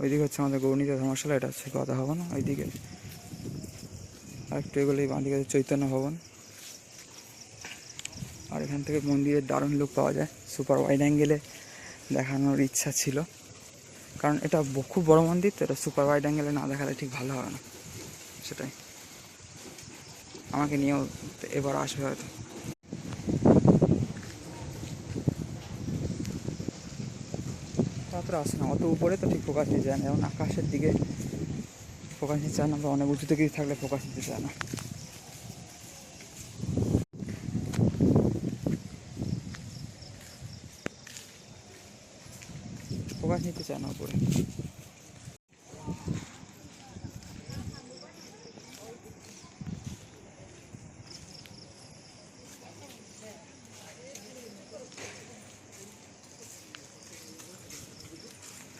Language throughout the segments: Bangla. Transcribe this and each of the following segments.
ওইদিকে হচ্ছে আমাদের গৌরনীত ধর্মশালা এটা হচ্ছে কথা ভবন ওইদিকে। আর একটু এগুলো এই বাঁদিকে চৈতন্য ভবন। আর এখান থেকে মন্দিরের দারুণ লুক পাওয়া যায় সুপার ওয়াইড অ্যাঙ্গেলে দেখানোর ইচ্ছা ছিল। কারণ এটা খুব বড় মন্দির, তো এটা সুপার ওয়াইড অ্যাঙ্গেলে না দেখালে ঠিক ভালো হবে না, সেটাই। আমাকে নিয়েও এবার আসবে হয়তো। তারপরে আসে না, অত উপরে তো ঠিক ফোকাস নিতে চায় না এবং আকাশের দিকে ফোকাস নিতে চায় না বা অনেক উঁচুতে থেকে থাকলে ফোকাস নিতে চায় না। ফোকাস নিতে চায় না উপরে।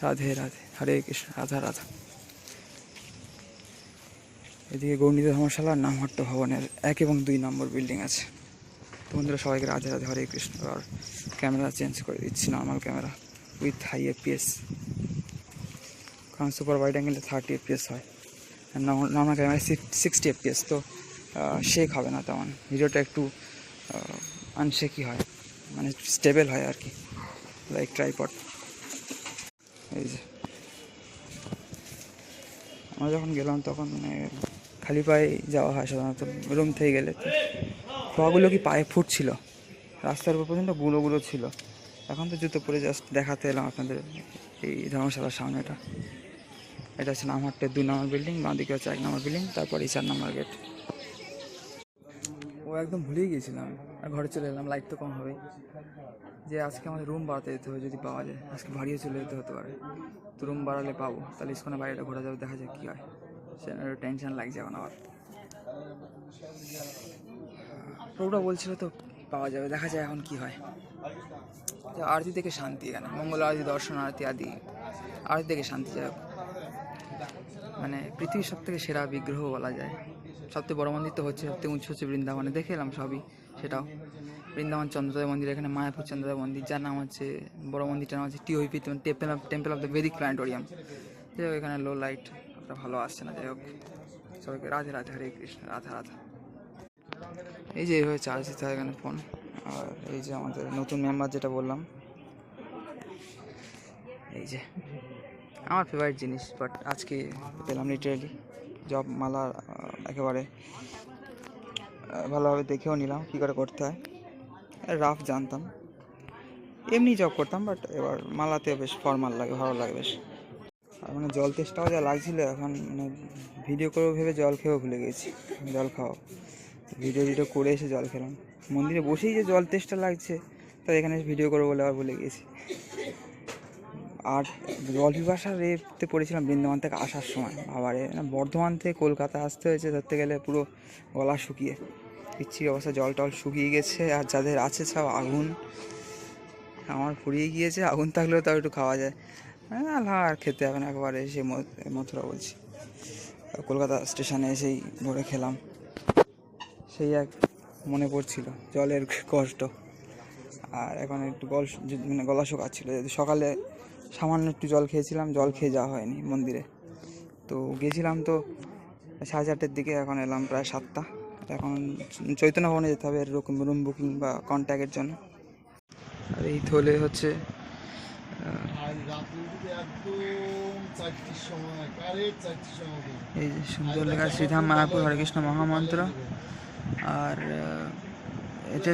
রাধে রাধে। হরে কৃষ্ণ, রাধা রাধা। এদিকে গৌরনীত ধর্মশালা নামহট্ট ভবনের এক এবং দুই নম্বর বিল্ডিং আছে। বন্ধুরা, সবাইকে রাধে রাধে, হরে কৃষ্ণ। আর ক্যামেরা চেঞ্জ করে দিচ্ছি normal camera with high FPS কারণ সুপার ওয়াইড অ্যাঙ্গেলে থার্টি এপিএস হয়। নর্মাল ক্যামেরা সিক্সটি এপিএস তো শেক হবে না তেমন। ভিডিওটা একটু আনশেকি হয়। মানে স্টেবল হয় আর কি। লাইক ট্রাইপড এই যে। আমরা যখন গেলাম তখন মানে খালি পায়ে যাওয়া হয় সাধারণত, রুম থেকে গেলে। খোয়াগুলো কি পায়ে ফুটছিল? রাস্তার উপর পর্যন্ত গুঁড়ো গুঁড়ো ছিল। এখন তো জুতো পরে জাস্ট দেখাতে এলাম আপনাদের এই ধর্মশালার সামনেটা। এটা হচ্ছে নামহাট্টের দুই নম্বর বিল্ডিং, বাঁদিকে হচ্ছে এক নম্বর বিল্ডিং, তারপর এই চার নম্বর গেট। একদম ভুলেই গিয়েছিলাম। আর ঘরে চলে এলাম লাইট তো কম হবেই। যে আজকে আমাদের রুম বাড়াতে যেতে হবে যদি পাওয়া যায়। আজকে ভারিয়ে চলে যেতে হতে পারে। তো রুম বাড়ালে পাবো। তাহলে ইস্কনে বাইরেটা ঘোরা যাবে, দেখা যাক কী হয়। সে টেনশন লাগছে এখন আবার। প্রভুটা বলছিল তো পাওয়া যাবে, দেখা যায় এখন কি হয়। যে আরতি থেকে শান্তি এখানে। মঙ্গল আরতি, দর্শন আরতি আদি। আরতি থেকে শান্তি হোক। মানে পৃথিবীর সব থেকে সেরা বিগ্রহ বলা যায়। সবথেকে বড় মন্দির তো হচ্ছে সবথেকে উঁচু হচ্ছে বৃন্দাবনে। দেখে এলাম সবই, সেটাও। বৃন্দাবন চন্দ্রদেব মন্দির, এখানে মায়াপুর চন্দ্রদেব মন্দির, যার নাম হচ্ছে, বড় মন্দিরটার নাম হচ্ছে TOVP Temple of Temple of the Vedic Planetarium যাই হোক, এখানে লো লাইট ভালো আসছে না, যাই হোক। সবাইকে রাধে রাধে, হরে কৃষ্ণ, রাধা রাধা। এই যে এইভাবে চার্জ দিতে হয় এখানে ফোন আর এই যে আমাদের নতুন মেম্বার যেটা বললাম, এই যে। আমার ফেভারিট জিনিস বাট আজকে পেলাম লিটারেলি জব মালা একেবারে ভালোভাবে দেখেও নিলাম কী করে করতে হয়। রাফ জানতাম। এমনি জব করতাম বাট এবার মালাতে বেশ ফর্মাল লাগে, ভালো লাগে বেশ। আর মানে জল তেষ্টাও যা লাগছিল, এখন মানে ভিডিও করেও ভেবে জল খেয়েও ভুলে গেছি। জল খাওয়া। ভিডিও ভিডিও করে এসে জল খেলাম। মন্দিরে বসেই যে জল তেষ্টা লাগছে, তাই এখানে ভিডিও করব বলে আবার ভুলে গেছি। আর জল পিপাসার রেতে পড়েছিলাম বৃন্দাবন থেকে আসার সময়। আবার বর্ধমান থেকে কলকাতা আসতে হয়েছে, ধরতে গেলে পুরো গলা শুকিয়ে। পিচ্ছি অবস্থা জল টল শুকিয়ে গেছে, আর যাদের আছে সব আগুন। আমার ফুরিয়ে গিয়েছে, আগুন থাকলেও তাও একটু খাওয়া যায়। হ্যাঁ আর খেতে হবে না, একবারে এসে মথুরা বলছি। কলকাতা স্টেশনে এসেই ভরে খেলাম। সেই এক মনে পড়ছিল জলের কষ্ট। আর এখন একটু গল মানে গলা শুকাচ্ছিল। যদি সকালে সামান্য একটু জল খেয়েছিলাম, জল খেয়ে যাওয়া হয়নি মন্দিরে। তো গেছিলাম তো সাড়ে চারটের দিকে, এখন এলাম প্রায় সাতটা। এখন চৈতন্য ভবনে যেতে হবে, এরকম রুম বুকিং বা কন্ট্যাক্টের জন্য। আর এই থলে হচ্ছে। এই যে সুন্দর লেখা শ্রীধাম মায়াপুর হরেকৃষ্ণ মহামন্ত্র। আর এটা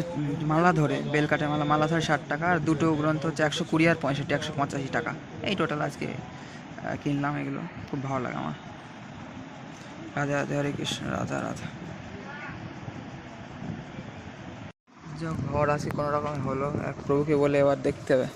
মালা ধরে বেলকাঠে মালা মালা ধরে ষাট টাকা, আর দুটো গ্রন্থ হচ্ছে একশো কুড়ি আর পঁয়ষট্টি, একশো পঁচাশি টাকা। এই টোটাল আজকে কিনলাম এগুলো। খুব ভালো লাগে আমার। রাধা, রাধে হরে কৃষ্ণ, রাধা রাধা। যা ঘর আসি কোনো রকম হলো। এক প্রভুকে বলে এবার দেখতে হবে।